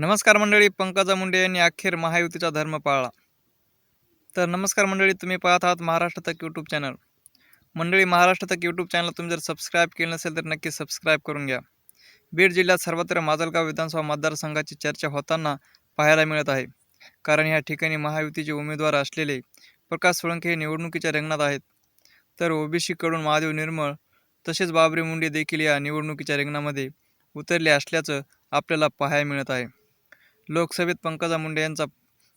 नमस्कार मंडळी पंकजा मुंडे यांनी अखेर महायुतीचा धर्म पाळला. तर नमस्कार मंडळी तुम्ही पाहत आहात महाराष्ट्र तक यूट्यूब चॅनल मंडळी महाराष्ट्र तक यूट्यूब चॅनल तुम्ही जर सबस्क्राईब केलं नसेल तर नक्की सबस्क्राईब करून घ्या. बीड जिल्ह्यात सर्वत्र माजलगाव विधानसभा मतदारसंघाची चर्चा होताना पाहायला मिळत आहे. कारण या ठिकाणी महायुतीचे उमेदवार असलेले प्रकाश सोळंके हे निवडणुकीच्या रिंगणात आहेत. तर ओबीसीकडून महादेव निर्मळ तसेच बाबरी मुंडे देखील या निवडणुकीच्या रिंगणामध्ये उतरले असल्याचं आपल्याला पाहायला मिळत आहे. लोकसभेत पंकजा मुंडे यांचा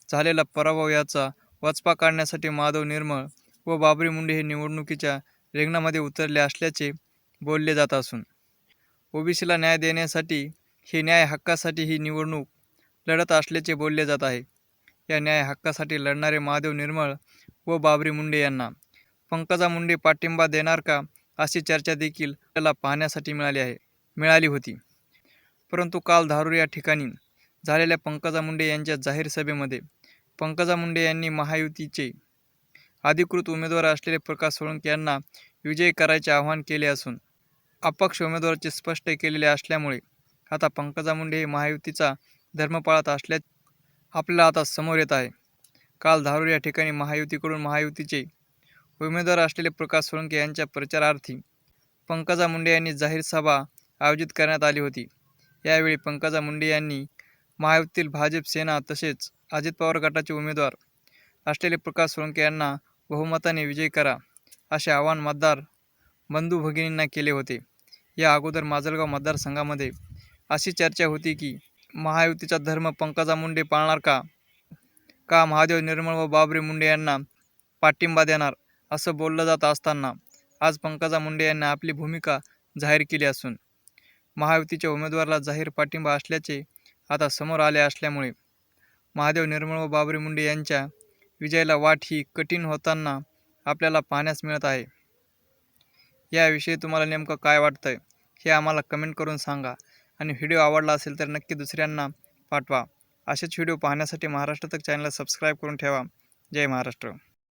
झालेला पराभव याचा वचपा काढण्यासाठी माधव निर्मळ व बाबरी मुंडे हे निवडणुकीच्या रिंगणामध्ये उतरले असल्याचे बोलले जात असून ओबीसीला न्याय देण्यासाठी हे न्याय हक्कासाठी ही निवडणूक लढत असल्याचे बोलले जात आहे. या न्याय हक्कासाठी लढणारे महादेव निर्मळ व बाबरी मुंडे यांना पंकजा मुंडे पाठिंबा देणार का अशी चर्चा देखील त्याला पाहण्यासाठी मिळाली आहे मिळाली होती. परंतु काल धारूर या ठिकाणी झालेल्या पंकजा मुंडे यांच्या जाहीर सभेमध्ये पंकजा मुंडे यांनी महायुतीचे अधिकृत उमेदवार असलेले प्रकाश सोळंके यांना विजयी करायचे आवाहन केले असून अपक्ष उमेदवाराचे स्पष्ट केलेले असल्यामुळे आता पंकजा मुंडे हे महायुतीचा धर्म पाळत असल्या आपल्याला आता समोर येत आहे. काल धारूर या ठिकाणी महायुतीकडून महायुतीचे उमेदवार असलेले प्रकाश सोळंके यांच्या प्रचारार्थी पंकजा मुंडे यांनी जाहीर सभा आयोजित करण्यात आली होती. यावेळी पंकजा मुंडे यांनी महायुतीतील भाजप सेना तसेच अजित पवार गटाचे उमेदवार असलेले प्रकाश सोळंके यांना बहुमताने विजयी करा असे आवाहन मतदार बंधू भगिनींना केले होते. या अगोदर माजलगाव मतदारसंघामध्ये अशी चर्चा होती की महायुतीचा धर्म पंकजा मुंडे पाळणार का? का महादेव निर्मळ व बाबरे मुंडे यांना पाठिंबा देणार? असं बोललं जात असताना आज पंकजा मुंडे यांनी आपली भूमिका जाहीर केली असून महायुतीच्या उमेदवाराला जाहीर पाठिंबा असल्याचे आता समोर आले असल्यामुळे महादेव निर्मळ व बाबरी मुंडे यांच्या विजयाला वाट ही कठीण होताना आपल्याला पाहण्यास मिळत आहे. याविषयी तुम्हाला नेमकं काय वाटतं आहे हे आम्हाला कमेंट करून सांगा आणि व्हिडिओ आवडला असेल तर नक्की दुसऱ्यांना पाठवा. असेच व्हिडिओ पाहण्यासाठी महाराष्ट्र तक चॅनलला सबस्क्राईब करून ठेवा. जय महाराष्ट्र.